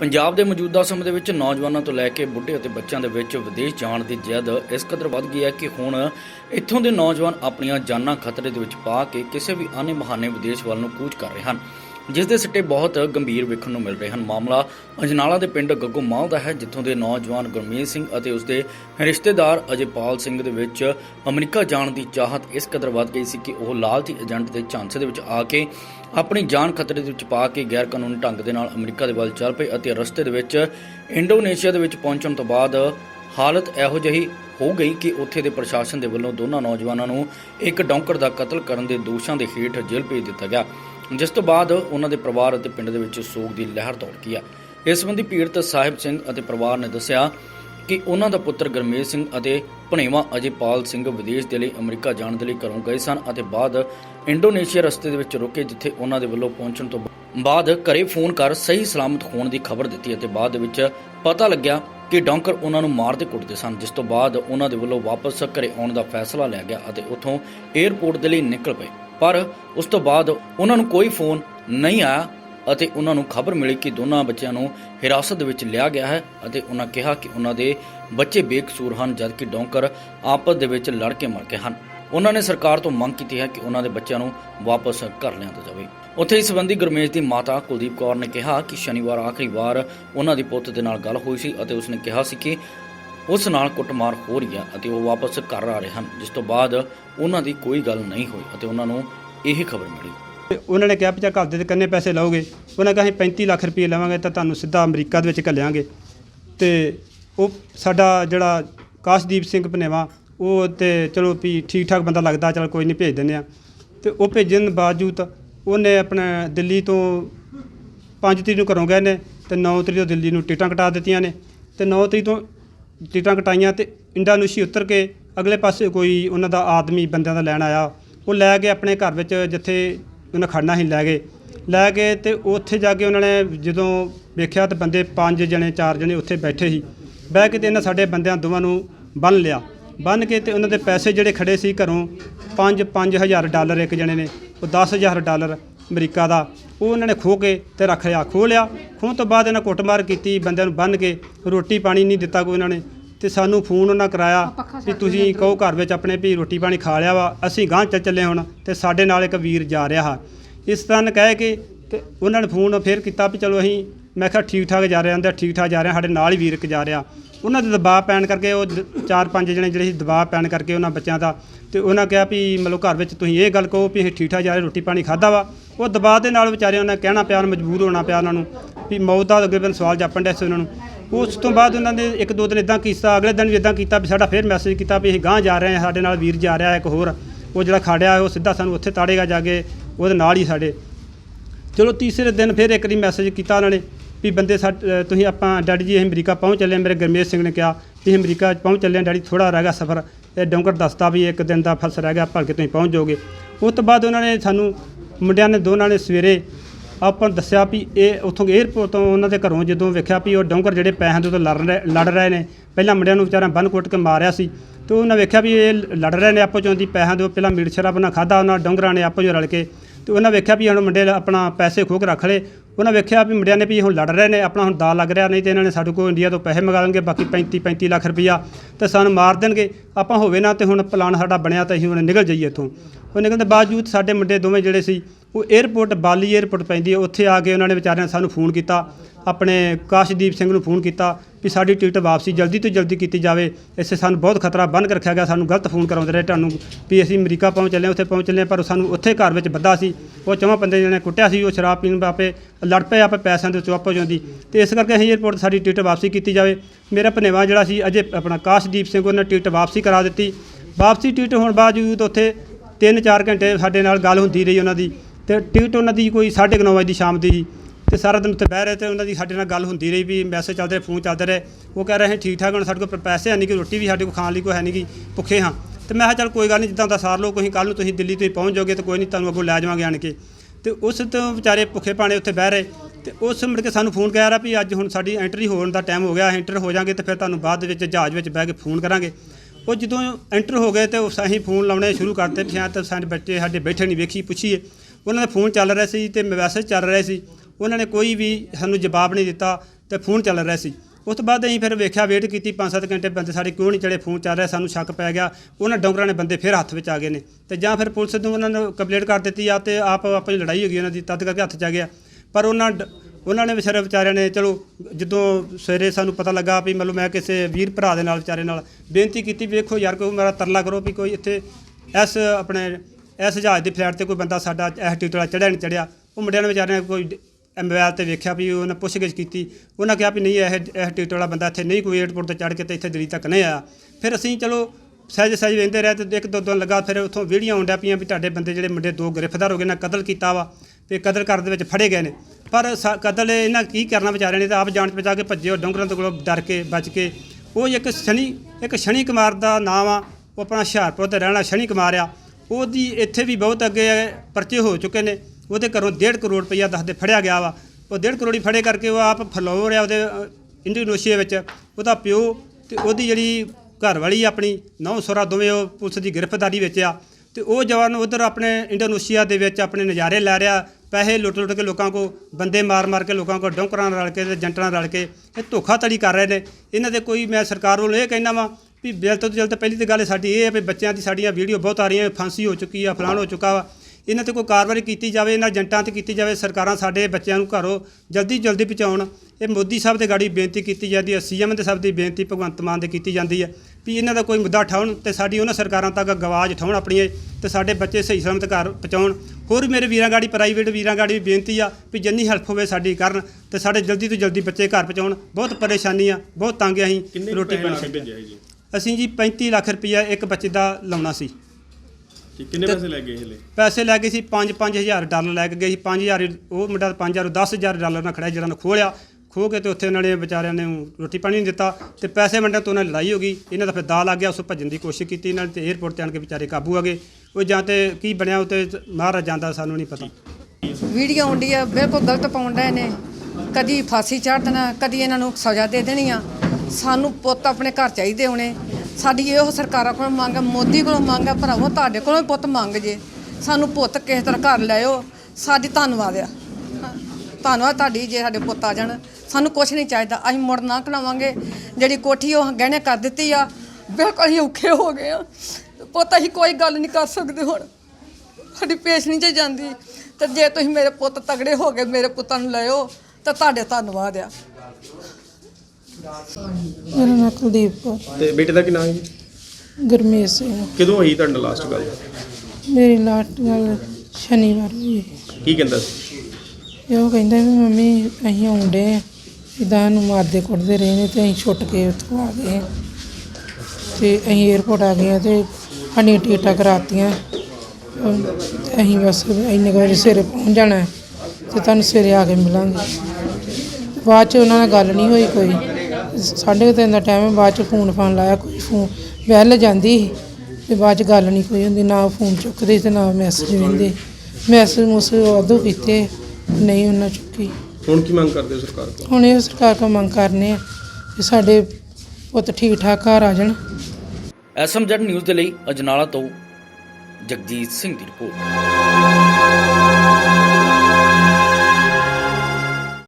ਪੰਜਾਬ ਦੇ ਮੌਜੂਦਾ ਸਮੇਂ ਦੇ ਵਿੱਚ ਨੌਜਵਾਨਾਂ ਤੋਂ ਲੈ ਕੇ ਬੁੱਢੇ ਅਤੇ ਬੱਚਿਆਂ ਦੇ ਵਿੱਚ ਵਿਦੇਸ਼ ਜਾਣ ਦੀ ਜਿੱਦ ਇਸ ਕਦਰ ਵੱਧ ਗਈ ਹੈ ਕਿ ਹੁਣ ਇੱਥੋਂ ਦੇ ਨੌਜਵਾਨ ਆਪਣੀਆਂ ਜਾਨਾਂ ਖਤਰੇ ਦੇ ਵਿੱਚ ਪਾ ਕੇ ਕਿਸੇ ਵੀ ਆਨੇ ਬਹਾਨੇ ਵਿਦੇਸ਼ ਵੱਲ ਨੂੰ ਕੂਚ ਕਰ ਰਹੇ ਹਨ। ਜਿਸ ਦੇ ਸਿੱਟੇ ਬਹੁਤ ਗੰਭੀਰ ਵੇਖਣ ਨੂੰ ਮਿਲ ਰਹੇ ਹਨ। ਮਾਮਲਾ ਅਜਨਾਲਾ ਦੇ ਪਿੰਡ ਗੱਗੋ ਮਾਲ ਦਾ ਹੈ, ਜਿੱਥੋਂ ਦੇ ਨੌਜਵਾਨ ਗੁਰਮੀਤ ਸਿੰਘ ਅਤੇ ਉਸਦੇ ਰਿਸ਼ਤੇਦਾਰ ਅਜੇਪਾਲ ਸਿੰਘ ਦੇ ਵਿੱਚ ਅਮਰੀਕਾ ਜਾਣ ਦੀ ਚਾਹਤ ਇਸ ਕਦਰ ਵੱਧ ਗਈ ਸੀ ਕਿ ਉਹ ਲਾਲਚੀ ਏਜੰਟ ਦੇ ਝਾਂਸੇ ਦੇ ਵਿੱਚ ਆ ਕੇ ਆਪਣੀ ਜਾਨ ਖਤਰੇ ਦੇ ਵਿੱਚ ਪਾ ਕੇ ਗੈਰ ਕਾਨੂੰਨੀ ਢੰਗ ਦੇ ਨਾਲ ਅਮਰੀਕਾ ਦੇ ਵੱਲ ਚੱਲ ਪਏ ਅਤੇ ਰਸਤੇ ਦੇ ਵਿੱਚ ਇੰਡੋਨੇਸ਼ੀਆ ਦੇ ਵਿੱਚ ਪਹੁੰਚਣ ਤੋਂ ਬਾਅਦ ਹਾਲਤ ਇਹੋ ਜਿਹੀ ਹੋ ਗਈ ਕਿ ਉੱਥੇ ਦੇ ਪ੍ਰਸ਼ਾਸਨ ਦੇ ਵੱਲੋਂ ਦੋਨਾਂ ਨੌਜਵਾਨਾਂ ਨੂੰ ਇੱਕ ਡੌਂਕਰ ਦਾ ਕਤਲ ਕਰਨ ਦੇ ਦੋਸ਼ਾਂ ਦੇ ਹੇਠ ਜੇਲ੍ਹ ਭੇਜ ਦਿੱਤਾ ਗਿਆ। ਜਿਸ ਤੋਂ ਬਾਅਦ ਉਹਨਾਂ ਦੇ ਪਰਿਵਾਰ ਅਤੇ ਪਿੰਡ ਦੇ ਵਿੱਚ ਸੋਗ ਦੀ ਲਹਿਰ ਦੌੜ ਗਈ ਹੈ ਇਸ ਸੰਬੰਧੀ ਪੀੜਤ ਸਾਹਿਬ ਸਿੰਘ ਅਤੇ ਪਰਿਵਾਰ ਨੇ ਦੱਸਿਆ ਕਿ ਉਹਨਾਂ ਦਾ ਪੁੱਤਰ ਗਰਮੇਸ਼ ਸਿੰਘ ਅਤੇ ਭਣੇਵਾ ਅਜੇਪਾਲ ਸਿੰਘ ਵਿਦੇਸ਼ ਦੇ ਲਈ ਅਮਰੀਕਾ ਜਾਣ ਦੇ ਲਈ ਘਰੋਂ ਗਏ ਸਨ ਅਤੇ ਬਾਅਦ ਇੰਡੋਨੇਸ਼ੀਆ ਰਸਤੇ ਦੇ ਵਿੱਚ ਰੁਕੇ, ਜਿੱਥੇ ਉਹਨਾਂ ਦੇ ਵੱਲੋਂ ਪਹੁੰਚਣ ਤੋਂ ਬਾਅਦ ਘਰੇ ਫੋਨ ਕਰ ਸਹੀ ਸਲਾਮਤ ਹੋਣ ਦੀ ਖਬਰ ਦਿੱਤੀ ਅਤੇ ਬਾਅਦ ਵਿੱਚ ਪਤਾ ਲੱਗਿਆ ਕਿ ਡੌਂਕਰ ਉਹਨਾਂ ਨੂੰ ਮਾਰਦੇ ਕੁੱਟਦੇ ਸਨ, ਜਿਸ ਤੋਂ ਬਾਅਦ ਉਹਨਾਂ ਦੇ ਵੱਲੋਂ ਵਾਪਸ ਘਰੇ ਆਉਣ ਦਾ ਫੈਸਲਾ ਲਿਆ ਗਿਆ ਅਤੇ ਉੱਥੋਂ 에ਅਰਪੋਰਟ ਦੇ ਲਈ ਨਿਕਲ ਪਏ। ਪਰ ਉਸ ਤੋਂ ਬਾਅਦ ਉਹਨਾਂ ਨੂੰ ਕੋਈ ਫੋਨ ਨਹੀਂ ਆਇਆ ਅਤੇ ਉਹਨਾਂ ਨੂੰ ਖਬਰ ਮਿਲੀ ਕਿ ਦੋਨਾਂ ਬੱਚਿਆਂ ਨੂੰ ਹਿਰਾਸਤ ਵਿੱਚ ਲਿਆ ਗਿਆ ਹੈ ਅਤੇ ਉਹਨਾਂ ਕਿਹਾ ਕਿ ਉਹਨਾਂ ਦੇ ਬੱਚੇ ਬੇਕਸੂਰ ਹਨ, ਜਦਕਿ ਡੌਂਕਰ ਆਪਸ ਦੇ ਵਿੱਚ ਲੜ ਕੇ ਮਰ ਗਏ ਹਨ। ਉਹਨਾਂ ਨੇ ਸਰਕਾਰ ਤੋਂ ਮੰਗ ਕੀਤੀ ਹੈ ਕਿ ਉਹਨਾਂ ਦੇ ਬੱਚਿਆਂ ਨੂੰ ਵਾਪਸ ਘਰ ਲਿਆਂਦਾ ਜਾਵੇ। ਉੱਥੇ ਇਸ ਸੰਬੰਧੀ ਗੁਰਮੇਸ਼ ਦੀ ਮਾਤਾ ਕੁਲਦੀਪ ਕੌਰ ਨੇ ਕਿਹਾ ਕਿ ਸ਼ਨੀਵਾਰ ਆਖਰੀ ਵਾਰ ਉਹਨਾਂ ਦੀ ਪੁੱਤ ਦੇ ਨਾਲ ਗੱਲ ਹੋਈ ਸੀ ਅਤੇ ਉਸਨੇ ਕਿਹਾ ਸੀ ਕਿ ਉਸ ਨਾਲ ਕੁੱਟਮਾਰ ਹੋ ਰਹੀ ਹੈ ਅਤੇ ਉਹ ਵਾਪਸ ਘਰ ਆ ਰਹੇ ਹਨ, ਜਿਸ ਤੋਂ ਬਾਅਦ ਉਹਨਾਂ ਦੀ ਕੋਈ ਗੱਲ ਨਹੀਂ ਹੋਈ ਅਤੇ ਉਹਨਾਂ ਨੂੰ ਇਹ ਖਬਰ ਮਿਲੀ। ਤੇ ਉਹਨਾਂ ਨੇ ਕਿਹਾ ਵੀ ਚਾ ਘਰ ਦੇ ਤੇ ਕਿੰਨੇ ਪੈਸੇ ਲਓਗੇ? ਉਹਨਾਂ ਕਿਹਾ ਅਸੀਂ 35 ਲੱਖ ਰੁਪਏ ਲਵਾਂਗੇ ਤਾਂ ਤੁਹਾਨੂੰ ਸਿੱਧਾ ਅਮਰੀਕਾ ਦੇ ਵਿੱਚ ਘੱਲਿਆਂਗੇ। ਤੇ ਉਹ ਸਾਡਾ ਜਿਹੜਾ ਕਾਸ਼ਦੀਪ ਸਿੰਘ ਭਨੇਵਾ, ਉਹ ਤੇ ਚਲੋ ਵੀ ਠੀਕ ਠਾਕ ਬੰਦਾ ਲੱਗਦਾ, ਚਲ ਕੋਈ ਨਹੀਂ ਭੇਜ ਦਿੰਦੇ ਆ। ਤੇ ਉਹ ਭੇਜਣ ਦੇ ਬਾਵਜੂਦ ਉਹਨੇ ਆਪਣਾ ਦਿੱਲੀ ਤੋਂ 5 ਤਰੀਕ ਨੂੰ ਘਰੋਂ ਗਏ ਨੇ ਤੇ 9 ਤਰੀਕ ਤੋਂ ਦਿੱਲੀ ਨੂੰ ਟਿਕਟਾਂ ਕਟਾ ਦਿੱਤੀਆਂ ਨੇ। ਤੇ 9 ਤਰੀਕ ਤੋਂ ਟਿਕਟਾਂ ਕਟਾਈਆਂ ਤੇ ਇੰਡੋਨੇਸ਼ੀਆ ਉਤਰ ਕੇ ਅਗਲੇ ਪਾਸੇ ਕੋਈ ਉਹਨਾਂ ਦਾ ਆਦਮੀ ਬੰਦਿਆਂ ਦਾ ਲੈਣ ਆਇਆ। ਉਹ ਲੈ ਕੇ ਆਪਣੇ ਘਰ ਵਿੱਚ ਜਿੱਥੇ ਉਹਨਾਂ ਖੜਨਾ ਸੀ ਲੈ ਗਏ। ਲੈ ਕੇ ਤੇ ਉੱਥੇ ਜਾ ਕੇ ਉਹਨਾਂ ਨੇ ਜਦੋਂ ਵੇਖਿਆ ਤੇ ਬੰਦੇ ਪੰਜ ਜਣੇ, ਚਾਰ ਜਣੇ ਉੱਥੇ ਬੈਠੇ ਸੀ। ਬਹਿ ਕੇ ਤੇ ਇਹਨਾਂ ਸਾਡੇ ਬੰਦਿਆਂ ਦੋਵਾਂ ਨੂੰ ਬੰਨ ਲਿਆ। ਬੰਨ ਕੇ ਤੇ ਉਹਨਾਂ ਦੇ ਪੈਸੇ ਜਿਹੜੇ ਖੜੇ ਸੀ ਘਰੋਂ 5 5000 ਡਾਲਰ ਇੱਕ ਜਣੇ ਨੇ। ਉਹ 10000 ਡਾਲਰ ਅਮਰੀਕਾ ਦਾ। ਉਹ ਉਹਨਾਂ ਨੇ ਖੋ ਕੇ ਤੇ ਰੱਖ ਲਿਆ। ਖੋ ਲਿਆ। ਖੋਹਣ ਤੋਂ ਬਾਅਦ ਇਹਨਾਂ ਕੁੱਟਮਾਰ ਕੀਤੀ ਬੰਦਿਆਂ ਨੂੰ ਬੰਨ ਕੇ ਰੋਟੀ ਪਾਣੀ ਨਹੀਂ ਦਿੱਤਾ ਕੋਈ ਉਹਨਾਂ ਨੇ। ਤੇ ਸਾਨੂੰ ਫੋਨ ਉਹਨਾਂ ਕਰਾਇਆ ਵੀ ਤੁਸੀਂ ਕਹੋ ਘਰ ਵਿੱਚ ਆਪਣੇ ਵੀ ਰੋਟੀ ਪਾਣੀ ਖਾ ਲਿਆ ਵਾ ਅਸੀਂ ਗਾਂਹ ਚੱਲ ਚੱਲੇ ਹੁਣ ਤੇ ਸਾਡੇ ਨਾਲ ਇੱਕ ਵੀਰ ਜਾ ਰਿਹਾ ਹਾ। ਇਸ ਤਰ੍ਹਾਂ ਕਹਿ ਕੇ ਤੇ ਉਹਨਾਂ ਨੇ ਫੋਨ ਫੇਰ ਕੀਤਾ ਵੀ ਚਲੋ ਅਸੀਂ ਮੈਂ ਕਿਹਾ ਠੀਕ ਠਾਕ ਜਾ ਰਹੇ ਹਾਂ ਠੀਕ ਠਾਕ ਜਾ ਰਹੇ ਸਾਡੇ ਨਾਲ ਹੀ ਵੀਰ ਇੱਕ ਜਾ ਰਿਹਾ। ਉਹਨਾਂ ਦੇ ਦਬਾਅ ਪੈਣ ਕਰਕੇ ਉਹ ਚਾਰ ਪੰਜ ਜਣੇ ਜਿਹੜੇ ਸੀ ਦਬਾਅ ਪੈਣ ਕਰਕੇ ਉਹਨਾਂ ਬੱਚਿਆਂ ਦਾ ਤੇ ਉਹਨਾਂ ਕਿਹਾ ਵੀ ਮਤਲਬ ਘਰ ਵਿੱਚ ਤੁਸੀਂ ਇਹ ਗੱਲ ਕਹੋ ਵੀ ਇਹ ਠੀਕ ਠਾਕ ਜਾ ਰਹੇ ਰੋਟੀ ਪਾਣੀ ਖਾਦਾ ਵਾ। ਉਹ ਦਬਾਅ ਦੇ ਨਾਲ ਵਿਚਾਰਿਆਂ ਨੇ ਕਹਿਣਾ ਪਿਆ, ਮਜਬੂਰ ਹੋਣਾ ਪਿਆ ਉਹਨਾਂ ਨੂੰ ਵੀ ਮੌਤ ਦਾ ਅੱਗੇ ਬਨ ਸਵਾਲ ਜਾਪਣ ਡਿਆ ਸੀ ਉਹਨਾਂ ਨੂੰ। ਉਸ ਤੋਂ ਬਾਅਦ ਉਹਨਾਂ ਨੇ ਇੱਕ ਦੋ ਦਿਨ ਇਦਾਂ ਕੀਤਾ, ਅਗਲੇ ਦਿਨ ਵੀ ਇਦਾਂ ਕੀਤਾ ਵੀ ਸਾਡਾ ਫੇਰ ਮੈਸੇਜ ਕੀਤਾ ਵੀ ਅਸੀਂ ਗਾਂਹ ਜਾ ਰਹੇ ਹਾਂ, ਸਾਡੇ ਨਾਲ ਵੀਰ ਜਾ ਰਿਹਾ ਇੱਕ ਹੋਰ, ਉਹ ਜਿਹੜਾ ਖਾੜਿਆ ਉਹ ਸਿੱਧਾ ਸਾਨੂੰ ਉੱਥੇ ਤਾੜੇਗਾ ਜਾ ਕੇ, ਉਹਦੇ ਨਾਲ ਹੀ ਸਾਡੇ। ਚਲੋ ਤੀਸਰੇ ਦਿਨ ਫਿਰ ਇੱਕ ਵਾਰੀ ਮੈਸੇਜ ਕੀਤਾ ਉਹਨਾਂ ਨੇ ਵੀ ਬੰਦੇ ਸਾ ਤੁਸੀਂ ਆਪਾਂ ਡੈਡੀ ਜੀ ਅਸੀਂ ਅਮਰੀਕਾ ਪਹੁੰਚ ਚੱਲੇ ਹਾਂ। ਮੇਰੇ ਗਰਮੇਸ਼ ਸਿੰਘ ਨੇ ਕਿਹਾ ਵੀ ਅਸੀਂ ਅਮਰੀਕਾ ਪਹੁੰਚ ਚੱਲੇ ਹਾਂ। ਡੈਡੀ ਥੋੜਾ ਰਹਿ ਗਿਆ ਸਫ਼ਰ, ਇਹ ਡੋਂਕਰ ਦੱਸਦਾ ਵੀ ਇੱਕ ਦਿਨ ਦਾ ਫਸ ਰਹਿ ਗਿਆ, ਭਲਕੇ ਤੁਸੀਂ ਪਹੁੰਚ ਜਾਓਗੇ। ਉਸ ਤੋਂ ਬਾਅਦ ਉਹਨਾਂ ਨੇ ਸਾਨੂੰ ਮੁੰਡਿਆਂ ਨੇ ਦੋਨਾਂ ਨੇ ਸਵੇਰੇ ਆਪਾਂ ਨੂੰ ਦੱਸਿਆ ਵੀ ਇਹ ਉੱਥੋਂ 에ਅਰਪੋਰਟ ਤੋਂ ਉਹਨਾਂ ਦੇ ਘਰੋਂ ਜਦੋਂ ਵੇਖਿਆ ਵੀ ਉਹ ਡੋਂਕਰ ਜਿਹੜੇ ਪੈਸਿਆਂ ਦੇ ਤੋਂ ਲੜ ਰਹੇ ਲੜ ਰਹੇ ਨੇ, ਪਹਿਲਾਂ ਮੁੰਡਿਆਂ ਨੂੰ ਵਿਚਾਰਿਆਂ ਬੰਨ ਕੁੱਟ ਕੇ ਮਾਰਿਆ ਸੀ, ਤੇ ਉਹਨਾਂ ਵੇਖਿਆ ਵੀ ਇਹ ਲੜ ਰਹੇ ਨੇ ਆਪੋ ਚੋਂ ਦੀ ਪੈਸਿਆਂ ਦੇ ਪਹਿਲਾਂ ਮੀਟ ਸ਼ਰਾਬ ਨਾਲ ਖਾਦਾ ਉਹਨਾਂ ਡੋਂਗਰਾਂ ਨੇ ਆਪੋ 'ਚੋਂ ਰਲ ਕੇ, ਤੇ ਉਹਨਾਂ ਵੇਖਿਆ ਵੀ ਹੁਣ ਮੁੰਡੇ ਆਪਣਾ ਪੈਸੇ ਖੋਹ ਕੇ ਰੱਖ ਲਏ ਉਹਨਾਂ ਵੇਖਿਆ ਵੀ ਮੁੰਡਿਆਂ ਨੇ ਵੀ ਹੁਣ ਲੜ ਰਹੇ ਨੇ, ਆਪਣਾ ਹੁਣ ਦਾ ਲੱਗ ਰਿਹਾ, ਨਹੀਂ ਤੇ ਇਹਨਾਂ ਨੇ ਸਾਡੇ ਕੋਲ ਇੰਡੀਆ ਤੋਂ ਪੈਸੇ ਮੰਗਾ ਲੈਣਗੇ ਬਾਕੀ 35 35 ਲੱਖ ਰੁਪਈਆ ਤੇ ਸਾਨੂੰ ਮਾਰ ਦੇਣਗੇ। ਆਪਾਂ ਹੋਵੇ ਨਾ ਤੇ ਹੁਣ ਪਲਾਨ ਸਾਡਾ ਬਣਿਆ ਤਾਂ ਅਸੀਂ ਹੁਣ ਨਿਕਲ ਜਾਈਏ ਇੱਥੋਂ। ਉਹ ਨਿਕਲਣ ਦੇ ਬਾਵਜੂਦ ਸਾਡੇ ਮੁੰਡੇ ਦੋਵੇਂ ਜਿਹੜੇ ਸੀ ਉਹ 에어ਪੋਰਟ ਬਾਲੀ 에어ਪੋਰਟ ਪੈਂਦੀ ਹੈ। ਉੱਥੇ ਆ ਕੇ ਉਹਨਾਂ ਨੇ ਵਿਚਾਰਿਆਂ ਸਾਨੂੰ ਫੋਨ ਕੀਤਾ। ਆਪਣੇ ਕਾਸ਼ਦੀਪ ਸਿੰਘ ਨੂੰ ਫੋਨ ਕੀਤਾ ਕਿ ਸਾਡੀ ਟਿਕਟ ਵਾਪਸੀ ਜਲਦੀ ਤੋਂ ਜਲਦੀ ਕੀਤੀ ਜਾਵੇ। ਇਸੇ ਸਾਨੂੰ ਬਹੁਤ ਖਤਰਾ ਬੰਨ ਕੇ ਰੱਖਿਆ ਗਿਆ। ਸਾਨੂੰ ਗਲਤ ਫੋਨ ਕਰਾਉਂਦੇ ਰਹੇ ਤੁਹਾਨੂੰ ਵੀ ਅਸੀਂ ਅਮਰੀਕਾ ਪਹੁੰਚ ਚੱਲੇ ਉੱਥੇ ਪਹੁੰਚ ਚੱਲੇ ਪਰ ਸਾਨੂੰ ਉੱਥੇ ਘਰ ਵਿੱਚ ਬੱਧਾ ਸੀ। ਉਹ ਚੌਵਾਂ ਜਿਹਨਾਂ ਨੇ ਕੁੱਟਿਆ ਸੀ, ਉਹ ਸ਼ਰਾਬ ਪੀਣ ਬਾਪੇ ਲੜ ਪਏ, ਆਪੇ ਪੈਸਿਆਂ ਦੇ ਵਿੱਚੋਂ ਆਪੋ ਜਾਂਦੀ। ਤੇ ਇਸ ਕਰਕੇ ਅਸੀਂ 에ਅਰਪੋਰਟ ਸਾਡੀ ਟਿਕਟ ਵਾਪਸੀ ਕੀਤੀ ਜਾਵੇ। ਮੇਰਾ ਭਨੇਵਾ ਜਿਹੜਾ ਸੀ, ਅਜੇ ਆਪਣਾ ਕਾਸ਼ਦੀਪ ਸਿੰਘ, ਉਹਨੇ ਟਿਕਟ ਵਾਪਸੀ ਕਰਾ ਦਿੱਤੀ। ਵਾਪਸੀ ਟਿਕਟ ਹੋਣ ਬਾਅਦ ਉੱਥੇ 3-4 ਘੰਟੇ ਸਾਡੇ ਨਾਲ ਗੱਲ ਹੁੰਦੀ ਰਹੀ ਉਹਨਾਂ ਦੀ। ਤੇ ਟਿਕਟ ਉਹਨਾਂ ਦੀ ਕੋਈ 9:30 ਵਜੇ ਦੀ ਸ਼ਾਮ ਦੀ ਜੀ ਤੇ ਸਾਰਾ ਦਿਨ ਉੱਥੇ ਬਹਿ ਰਹੇ ਤੇ ਉਹਨਾਂ ਦੀ ਸਾਡੇ ਨਾਲ ਗੱਲ ਹੁੰਦੀ ਰਹੀ ਵੀ ਮੈਸੇਜ ਚੱਲਦੇ ਰਹੇ ਫੋਨ ਚੱਲਦੇ ਰਹੇ। ਉਹ ਕਹਿ ਰਹੇ ਹੈ ਠੀਕ ਠਾਕ ਹੁਣ ਸਾਡੇ ਕੋਲ ਪੈਸੇ ਹੈ ਨਹੀਂ ਕਿ ਰੋਟੀ ਵੀ ਸਾਡੇ ਕੋਲ ਖਾਣ ਲਈ ਕੋਈ ਹੈ ਨਹੀਂ ਕਿ ਭੁੱਖੇ ਹਾਂ। ਤੇ ਮੈਂ ਕਿਹਾ ਚੱਲ ਕੋਈ ਗੱਲ ਨਹੀਂ ਜਿੱਦਾਂ ਦਾ ਸਾਰ ਲਓ ਕੋਈ ਕੱਲ ਨੂੰ ਤੁਸੀਂ ਦਿੱਲੀ ਤੋਂ ਪਹੁੰਚ ਜਾਓਗੇ ਤੇ ਕੋਈ ਨਹੀਂ ਤੁਹਾਨੂੰ ਅੱਗੋਂ ਲੈ ਜਾਵਾਂਗੇ ਆਣ ਕੇ। ਤੇ ਉਸ ਤੋਂ ਵਿਚਾਰੇ ਭੁੱਖੇ ਪਾਣੇ ਉੱਥੇ ਬਹਿ ਰਹੇ। ਤੇ ਉਸ ਮੁੜ ਕੇ ਸਾਨੂੰ ਫੋਨ ਕਹਿ ਰਿਹਾ ਵੀ ਅੱਜ ਹੁਣ ਸਾਡੀ ਐਂਟਰੀ ਹੋਣ ਦਾ ਟਾਈਮ ਹੋ ਗਿਆ ਐਂਟਰ ਹੋ ਜਾਾਂਗੇ ਤੇ ਫਿਰ ਤੁਹਾਨੂੰ ਬਾਅਦ ਦੇ ਵਿੱਚ ਜਹਾਜ਼ ਵਿੱਚ ਬਹਿ ਕੇ ਫੋਨ ਕਰਾਂਗੇ। ਉਹ ਜਦੋਂ ਐਂਟਰ ਹੋ ਗਏ ਤੇ ਉਸ ਅਸੀਂ ਫੋਨ ਲਾਉਣੇ ਸ਼ੁਰੂ ਕਰਤੇ ਵੀ ਤਾਂ ਸਾਡੇ ਬੱਚੇ ਸਾਡੇ ਬੈਠੇ ਨਹੀਂ ਵੇਖੀ, ਪੁੱਛੀਏ। ਉਹਨਾਂ ਦਾ ਫੋਨ ਚੱਲ ਰਿਹਾ ਸੀ ਤੇ ਮੈਸੇਜ ਚੱਲ ਰਹੇ ਸੀ। ਉਹਨਾਂ ਨੇ ਕੋਈ ਵੀ ਸਾਨੂੰ ਜਵਾਬ ਨਹੀਂ ਦਿੱਤਾ ਤੇ ਫੋਨ ਚੱਲ ਰਿਹਾ ਸੀ। ਉਸ ਤੋਂ ਬਾਅਦ ਅਸੀਂ ਫਿਰ ਵੇਖਿਆ ਵੇਟ ਕੀਤੀ 5-7 ਘੰਟੇ, ਬੰਦੇ ਸਾਡੇ ਕਿਉਂ ਨਹੀਂ ਚੜੇ ਫੋਨ ਚੱਲ ਰਿਹਾ, ਸਾਨੂੰ ਸ਼ੱਕ ਪੈ ਗਿਆ। ਉਹਨਾਂ ਡੋਂਗਰਾਂ ਨੇ ਬੰਦੇ ਫਿਰ ਹੱਥ ਵਿੱਚ ਆ ਗਏ ਨੇ। ਤੇ ਜਾਂ ਫਿਰ ਪੁਲਿਸ ਨੂੰ ਉਹਨਾਂ ਨੇ ਕੰਪਲੇਂਟ ਕਰ ਦਿੱਤੀ ਆ ਤੇ ਆਪ ਆਪਣੀ ਲੜਾਈ ਹੋ ਗਈ ਉਹਨਾਂ ਦੀ, ਤਦ ਕਰਕੇ ਹੱਥ 'ਚ ਆ ਗਿਆ। ਪਰ ਉਹਨਾਂ ਡ- ਉਹਨਾਂ ਨੇ ਵਿਚਾਰੇ ਵਿਚਾਰਿਆਂ ਨੇ, ਚਲੋ, ਜਦੋਂ ਸਵੇਰੇ ਸਾਨੂੰ ਪਤਾ ਲੱਗਾ ਵੀ ਮਤਲਬ ਮੈਂ ਕਿਸੇ ਵੀਰ ਭਰਾ ਦੇ ਨਾਲ, ਵਿਚਾਰੇ ਨਾਲ ਬੇਨਤੀ ਕੀਤੀ ਵੀ ਵੇਖੋ ਯਾਰ, ਕੋਈ ਮੇਰਾ ਤਰਲਾ ਕਰੋ ਵੀ ਕੋਈ ਇੱਥੇ ਇਸ ਆਪਣੇ ਇਸ ਜਹਾਜ਼ ਦੀ ਫਲੈਟ ਤੇ ਕੋਈ ਬੰਦਾ ਸਾਡਾ ਇਸ ਟਿਕਟ ਵਾਲਾ ਚੜਿਆ ਨਹੀਂ ਚੜਿਆ। ਉਹ ਮੁੰਡਿਆਂ ਨੇ ਵਿਚਾਰਿਆਂ ਨੇ ਕੋਈ ਡ- ਮੋਬਾਈਲ ਤੇ ਵੇਖਿਆ ਵੀ ਉਹਨਾਂ ਪੁੱਛਗਿੱਛ ਕੀਤੀ। ਉਹਨਾਂ ਕਿਹਾ ਵੀ ਨਹੀਂ, ਇਹ ਇਹ ਟਿਕਟ ਵਾਲਾ ਬੰਦਾ ਇੱਥੇ ਨਹੀਂ, ਕੋਈ ਏਅਰਪੋਰਟ ਤੇ ਚੜ੍ਹ ਕੇ ਤੇ ਇੱਥੇ ਦਿੱਲੀ ਤੱਕ ਨਹੀਂ ਆਇਆ। ਫਿਰ ਅਸੀਂ ਚਲੋ ਸਹਿਜ ਸਹਿਜ ਵੇਂਦੇ ਰਹੇ ਤੇ ਇੱਕ ਦੋ ਦਿਨ ਲੱਗਾ, ਫਿਰ ਉੱਥੋਂ ਵੀਡੀਓ ਆਉਂਦਾ ਪਈਆਂ ਵੀ ਤੁਹਾਡੇ ਬੰਦੇ ਜਿਹੜੇ ਮੁੰਡੇ ਦੋ ਗ੍ਰਿਫਤਾਰ ਹੋ ਗਏ, ਨਾ ਕਤਲ ਕੀਤਾ ਵਾ। ਤੇ ਕਤਲ ਕਰਨ ਦੇ ਵਿੱਚ ਫੜੇ ਗਏ ਨੇ। ਪਰ ਸ ਕਤਲ ਇਹਨਾਂ ਕੀ ਕਰਨਾ ਵਿਚਾਰਿਆਂ ਨੇ ਤਾਂ ਆਪ ਜਾਣ ਪਛਾ ਕੇ ਭੱਜੇ ਉਹ ਡੋਂਗਰਾਂ ਤੋਂ ਕੋਲੋਂ ਡਰ ਕੇ ਬਚ ਕੇ। ਉਹ ਇੱਕ ਸ਼ਨੀ ਇੱਕ ਸ਼ਨੀ ਕੁਮਾਰ ਦਾ ਨਾਮ ਆ ਉਹ ਆਪਣਾ ਹੁਸ਼ਿਆਰਪੁਰ ਦਾ ਰਹਿਣਾ ਸ਼ਨੀ ਕੁਮਾਰ ਆ। ਉਹਦੀ ਇੱਥੇ ਵੀ ਬਹੁਤ ਅੱਗੇ ਪਰਚੇ ਹੋ ਚੁੱਕੇ ਨੇ। ਉਹਦੇ ਘਰੋਂ 1.5 ਕਰੋੜ ਰੁਪਈਆ ਦੱਸਦੇ ਫੜਿਆ ਗਿਆ ਵਾ। ਉਹ 1.5 ਕਰੋੜ ਹੀ ਫੜੇ ਕਰਕੇ ਉਹ ਆਪ ਫਲੋਰ ਆ ਉਹਦੇ ਅ, ਇੰਡੋਨੇਸ਼ੀਆ ਵਿੱਚ। ਉਹਦਾ ਪਿਓ ਤੇ ਉਹਦੀ ਜਿਹੜੀ ਘਰ ਵਾਲੀ ਆਪਣੀ ਨੌ ਸੋਰਾ ਦੋਵੇਂ ਉਹ ਪੁਲਿਸ ਦੀ ਗ੍ਰਿਫਤਾਰੀ ਵਿੱਚ ਆ। ਤੇ ਉਹ ਜਵਾਨ ਉਧਰ ਆਪਣੇ ਇੰਡੋਨੇਸ਼ੀਆ ਦੇ ਵਿੱਚ ਆਪਣੇ ਨਜ਼ਾਰੇ ਲੈ ਰਿਹਾ, ਪੈਸੇ ਲੁੱਟ ਲੁੱਟ ਕੇ ਲੋਕਾਂ ਕੋ ਬੰਦੇ ਮਾਰ ਮਾਰ ਕੇ ਲੋਕਾਂ ਕੋ ਡੌਂਕਰਾਂ ਨਾਲ ਰਲ ਕੇ ਤੇ ਜੰਟਾਂ ਨਾਲ ਰਲ ਕੇ ਇਹ ਧੋਖਾਧੜੀ ਕਰ ਰਹੇ ਨੇ। ਇਹਨਾਂ ਦੇ ਕੋਈ ਮੈਂ ਸਰਕਾਰ ਵੱਲੋਂ ਇਹ ਕਹਿਣਾ ਵਾ ਵੀ ਜਲਦ ਤੋਂ ਜਲਦ ਪਹਿਲੀ ਤੇ ਗੱਲ ਸਾਡੀ ਇਹ ਹੈ ਵੀ ਬੱਚਿਆਂ ਦੀ ਸਾਡੀਆਂ ਵੀਡੀਓ ਬਹੁਤ ਆ ਰਹੀਆਂ, ਫਾਂਸੀ ਹੋ ਚੁੱਕੀ ਆ, ਫਲਾਣ ਹੋ ਚੁੱਕਾ ਵਾ। ਇਹਨਾਂ ਤੇ ਕੋਈ ਕਾਰਵਾਈ ਕੀਤੀ ਜਾਵੇ ਇਹਨਾਂ ਏਜੰਟਾਂ ਤੇ ਕੀਤੀ ਜਾਵੇ ਸਰਕਾਰਾਂ ਸਾਡੇ ਬੱਚਿਆਂ ਨੂੰ ਘਰੋਂ ਜਲਦੀ ਜਲਦੀ ਪਹੁੰਚਾਉਣ। ਇਹ ਮੋਦੀ ਸਾਹਿਬ ਦੇ ਗਾੜੀ ਬੇਨਤੀ ਕੀਤੀ ਜਾਂਦੀ ਹੈ ਸੀਐਮ ਦੇ ਸਾਹਿਬ ਦੀ ਬੇਨਤੀ ਭਗਵੰਤ ਮਾਨ ਦੇ ਕੀਤੀ ਜਾਂਦੀ ਹੈ ਵੀ ਇਹਨਾਂ ਦਾ ਕੋਈ ਮੁੱਦਾ ਉਠਾਉਣ ਤੇ ਸਾਡੀ ਉਹਨਾਂ ਸਰਕਾਰਾਂ ਤੱਕ ਆਵਾਜ਼ ਉਠਾਉਣ ਆਪਣੀਆਂ ਤੇ ਸਾਡੇ ਬੱਚੇ ਸਹੀ ਸਲਾਮਤ ਘਰ ਪਹੁੰਚਾਉਣ। ਹੋਰ ਮੇਰੇ ਵੀਰਾਂ ਗਾੜੀ ਪ੍ਰਾਈਵੇਟ ਵੀਰਾਂ ਗਾੜੀ ਵੀ ਬੇਨਤੀ ਆ ਵੀ ਜਿੰਨੀ ਹੈਲਪ ਹੋਵੇ ਸਾਡੀ ਕਰਨ ਤੇ ਸਾਡੇ ਜਲਦੀ ਤੋਂ ਜਲਦੀ ਬੱਚੇ ਘਰ ਪਹੁੰਚਾਉਣ। ਬਹੁਤ ਪਰੇਸ਼ਾਨੀ ਆ ਬਹੁਤ ਤੰਗ ਆ ਅਸੀਂ ਰੋਟੀ ਪਾਣੀ ਛੱਡਿਆ। ਜੀ? ਅਸੀਂ ਜੀ 35 ਲੱਖ ਰੁਪਈਆ ਇੱਕ ਬੱਚੇ ਦਾ ਲਾਉਣਾ ਸੀ। ਕਿੰਨੇ ਪੈਸੇ ਲੈ ਗਏ ਹਲੇ ਪੈਸੇ ਲੈ ਗਏ ਸੀ 5-5000 ਡਾਲਰ ਲੈ ਕੇ ਗਏ ਸੀ। 5000 ਉਹ ਮੁੰਡਾ 5000 10000 ਡਾਲਰ ਨਾਲ ਖੜਾ ਜਿਹੜਾ ਨੇ ਖੋਲਿਆ ਖੋ ਕੇ ਤੇ ਉੱਥੇ ਉਹਨਾਂ ਨੇ ਵਿਚਾਰਿਆਂ ਨੇ ਰੋਟੀ ਪਾਣੀ ਨਹੀਂ ਦਿੱਤਾ ਤੇ ਪੈਸੇ ਵੰਡਣ ਤੋਂ ਉਹਨਾਂ ਲੜਾਈ ਹੋ ਗਈ। ਇਹਨਾਂ ਦਾ ਫਿਰ ਦਾ ਲੱਗ ਗਿਆ ਉਸ ਤੋਂ ਭੱਜਣ ਦੀ ਕੋਸ਼ਿਸ਼ ਕੀਤੀ ਇਹਨਾਂ ਨੇ ਤੇ 에ਅਰਪੋਰਟ ਤੇ ਆਣ ਕੇ ਵਿਚਾਰੇ ਕਾਬੂ ਆ ਗਏ। ਉਹ ਜਾਂ ਤੇ ਕੀ ਬਣਿਆ ਉਹ ਤੇ ਮਹਾਰਾਜ ਜਾਂਦਾ ਸਾਨੂੰ ਨਹੀਂ ਪਤਾ। ਵੀਡੀਓ ਆਉਂਦੀ ਆ ਬਿਲਕੁਲ ਗਲਤ ਪਾਉਣ ਡਏ ਨੇ। ਕਦੀ ਫਾਂਸੀ ਚੜ੍ਹ ਦੇਣਾ ਕਦੀ ਇਹਨਾਂ ਨੂੰ ਸਜ਼ਾ ਦੇ ਦੇਣੀ ਆ। ਸਾਨੂੰ ਪੁੱਤ ਆਪਣੇ ਘਰ ਚਾਹੀਦੇ ਹੋਣੇ। ਸਾਡੀ ਇਹੋ ਸਰਕਾਰਾਂ ਕੋਲ ਮੰਗ ਹੈ ਮੋਦੀ ਕੋਲੋਂ ਮੰਗ ਹੈ ਭਰਾਵੋ, ਤੁਹਾਡੇ ਕੋਲੋਂ ਵੀ ਪੁੱਤ ਮੰਗ ਜੇ। ਸਾਨੂੰ ਪੁੱਤ ਕਿਸੇ ਤਰ੍ਹਾਂ ਘਰ ਲਿਆਓ ਸਾਡੀ ਧੰਨਵਾਦ ਆ। ਧੰਨਵਾਦ ਤੁਹਾਡੀ ਜੇ ਸਾਡੇ ਪੁੱਤ ਆ ਜਾਣ। ਸਾਨੂੰ ਕੁਝ ਨਹੀਂ ਚਾਹੀਦਾ। ਅਸੀਂ ਮੁੜ ਨਾ ਕਢਾਵਾਂਗੇ ਜਿਹੜੀ ਕੋਠੀ ਉਹ ਗਹਿਣੇ ਕਰ ਦਿੱਤੀ ਆ, ਬਿਲਕੁਲ ਹੀ ਔਖੇ ਹੋ ਗਏ ਆ। ਪੁੱਤ, ਅਸੀਂ ਕੋਈ ਗੱਲ ਨਹੀਂ ਕਰ ਸਕਦੇ ਹੁਣ। ਸਾਡੀ ਪੇਸ਼ ਨਹੀਂ ਚ ਜਾਂਦੀ। ਤੇ ਜੇ ਤੁਸੀਂ ਮੇਰੇ ਪੁੱਤ ਤਗੜੇ ਹੋ ਗਏ, ਮੇਰੇ ਪੁੱਤਾਂ ਨੂੰ ਲਿਓ ਤਾਂ ਤੁਹਾਡੇ ਧੰਨਵਾਦ ਆ। ਮੇਰਾ ਨਾਮ ਕੁਲਦੀਪ ਕੌਰ। ਤੇ ਬੇਟੇ ਦਾ ਕੀ ਨਾਮ ਹੈ ਜੀ? ਗੁਰਮੇਸ਼ ਸਿੰਘ। ਕਦੋਂ ਹੋਈ ਤੁਹਾਡੇ ਨਾਲ ਲਾਸਟ ਗੱਲ? ਮੇਰੀ ਲਾਸਟ ਗੱਲ ਸ਼ਨੀਵਾਰ ਹੋਈ ਕੀ ਕਹਿੰਦਾ ਸੀ? ਇਹ ਉਹ ਕਹਿੰਦਾ ਵੀ ਮੰਮੀ ਅਸੀਂ ਆਉਂਦੇ ਇਦਾਂ ਨੂੰ ਮਾਰਦੇ ਕੁੱਟਦੇ ਰਹੇ ਨੇ ਤੇ ਅਸੀਂ ਛੁੱਟ ਕੇ ਉੱਥੋਂ ਆ ਗਏ। ਤੇ ਅਸੀਂ 에어ਪੋਰਟ ਆ ਗਏ ਹਾਂ ਤੇ ਸਾਡੀਆਂ ਟਿਕਟਾਂ ਕਰਾਤੀਆਂ। ਅਸੀਂ ਬਸ ਇੰਨੇ ਕੁ ਵਜੇ ਸਵੇਰੇ ਪਹੁੰਚ ਜਾਣਾ ਹੈ ਤੇ ਤੁਹਾਨੂੰ ਸਵੇਰੇ ਆ ਕੇ ਮਿਲਾਂਗੇ। ਬਾਅਦ ਚ ਉਹਨਾਂ ਨਾਲ ਗੱਲ ਨਹੀਂ ਹੋਈ ਕੋਈ। ਸਾਢੇ ਕੁ ਤਿੰਨ ਦਾ ਟਾਈਮ ਹੈ ਬਾਅਦ ਚ ਫੋਨ ਫਾਨ ਲਾਇਆ ਕੋਈ ਫੋਨ ਵਹਿਲ ਜਾਂਦੀ ਸੀ ਤੇ ਬਾਅਦ ਚ ਗੱਲ ਨਹੀਂ ਕੋਈ ਹੁੰਦੀ ਨਾ ਫੋਨ ਚੁੱਕਦੇ ਤੇ ਨਾ ਮੈਸੇਜ ਵਿੰਦੇ ਮੈਸੇਜ ਮੁਸ ਵਾਧੂ ਕੀਤੇ ਨਹੀਂ ਉਹਨਾਂ ਚੁੱਕੀ। ਹੁਣ ਕੀ ਮੰਗ ਕਰਦੇ ਹੋ ਸਰਕਾਰ ਕੋਲ? ਹੁਣ ਇਹ ਸਰਕਾਰ ਕੋਲ ਮੰਗ ਕਰਨੇ ਆ ਕਿ ਸਾਡੇ ਪੁੱਤ ਠੀਕ ਠਾਕ ਘਰ ਆ ਜਾਣ। ਐਸਐਮਜ਼ੈਡ ਨਿਊਜ਼ ਦੇ ਲਈ ਅਜਨਾਲਾ ਤੋਂ ਜਗਜੀਤ ਸਿੰਘ ਦੀ ਰਿਪੋਰਟ।